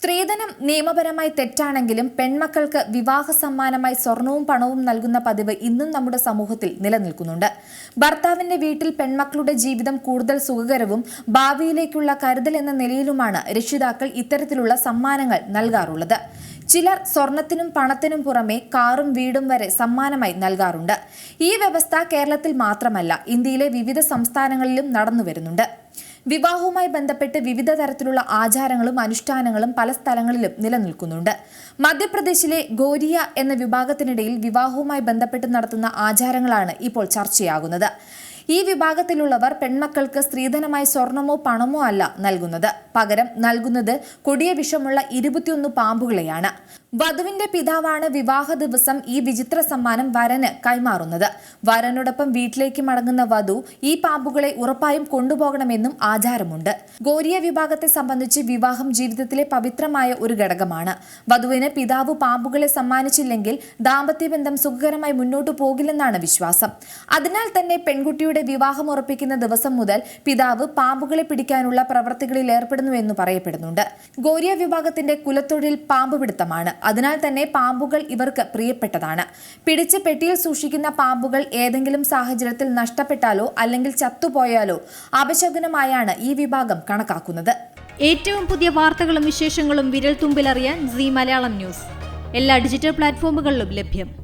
സ്ത്രീധനം നിയമപരമായി തെറ്റാണെങ്കിലും പെൺമക്കൾക്ക് വിവാഹ സമ്മാനമായി സ്വർണവും പണവും നൽകുന്ന പതിവ് ഇന്നും നമ്മുടെ സമൂഹത്തിൽ നിലനിൽക്കുന്നുണ്ട്. ഭർത്താവിന്റെ വീട്ടിൽ പെൺമക്കളുടെ ജീവിതം കൂടുതൽ സുഖകരവും ഭാവിയിലേക്കുള്ള കരുതൽ എന്ന നിലയിലുമാണ് രക്ഷിതാക്കൾ ഇത്തരത്തിലുള്ള സമ്മാനങ്ങൾ നൽകാറുള്ളത്. ചിലർ സ്വർണത്തിനും പണത്തിനും പുറമെ കാറും വീടും വരെ സമ്മാനമായി നൽകാറുണ്ട്. ഈ വ്യവസ്ഥ കേരളത്തിൽ മാത്രമല്ല ഇന്ത്യയിലെ വിവിധ സംസ്ഥാനങ്ങളിലും നടന്നുവരുന്നുണ്ട്. വിവാഹവുമായി ബന്ധപ്പെട്ട് വിവിധ തരത്തിലുള്ള ആചാരങ്ങളും അനുഷ്ഠാനങ്ങളും പല സ്ഥലങ്ങളിലും നിലനിൽക്കുന്നുണ്ട്. മധ്യപ്രദേശിലെ ഗോരിയ എന്ന വിഭാഗത്തിനിടയിൽ വിവാഹവുമായി ബന്ധപ്പെട്ട് നടത്തുന്ന ആചാരങ്ങളാണ് ഇപ്പോൾ ചർച്ചയാകുന്നത്. ഈ വിഭാഗത്തിലുള്ളവർ പെൺമക്കൾക്ക് സ്ത്രീധനമായി സ്വർണമോ പണമോ അല്ല നൽകുന്നത്. പകരം നൽകുന്നത് കൊടിയ വിഷമുള്ള ഇരുപത്തിയൊന്ന് പാമ്പുകളെയാണ്. വധുവിന്റെ പിതാവാണ് വിവാഹ ദിവസം ഈ വിചിത്ര സമ്മാനം വരന് കൈമാറുന്നത്. വരനോടൊപ്പം വീട്ടിലേക്ക് മടങ്ങുന്ന വധു ഈ പാമ്പുകളെ ഉറപ്പായും കൊണ്ടുപോകണമെന്നും ആചാരമുണ്ട്. ഗോരിയ വിഭാഗത്തെ സംബന്ധിച്ച് വിവാഹം ജീവിതത്തിലെ പവിത്രമായ ഒരു ഘടകമാണ്. വധുവിന് പിതാവ് പാമ്പുകളെ സമ്മാനിച്ചില്ലെങ്കിൽ ദാമ്പത്യ ബന്ധം സുഖകരമായി മുന്നോട്ടു പോകില്ലെന്നാണ് വിശ്വാസം. അതിനാൽ തന്നെ പെൺകുട്ടിയുടെ വിവാഹം ഉറപ്പിക്കുന്ന ദിവസം മുതൽ പിതാവ് പാമ്പുകളെ പിടിക്കാനുള്ള പ്രവർത്തികളിൽ ഏർപ്പെടുന്നുവെന്ന് പറയപ്പെടുന്നുണ്ട്. ഗോരിയ വിഭാഗത്തിന്റെ കുലത്തൊഴിൽ പാമ്പ് പിടുത്തമാണ്. അതിനാൽ തന്നെ പാമ്പുകൾ ഇവർക്ക് പ്രിയപ്പെട്ടതാണ്. പിടിച്ച് പെട്ടിയിൽ സൂക്ഷിക്കുന്ന പാമ്പുകൾ ഏതെങ്കിലും സാഹചര്യത്തിൽ നഷ്ടപ്പെട്ടാലോ അല്ലെങ്കിൽ ചത്തുപോയാലോ അപശകുനമായാണ് ഈ വിഭാഗം കണക്കാക്കുന്നത്. ഏറ്റവും പുതിയ വാർത്തകളും വിശേഷങ്ങളും വിരൽ തുമ്പിലറിയാൻ സി മലയാളം ന്യൂസ്. എല്ലാ ഡിജിറ്റൽ പ്ലാറ്റ്ഫോമുകളിലും ലഭ്യം.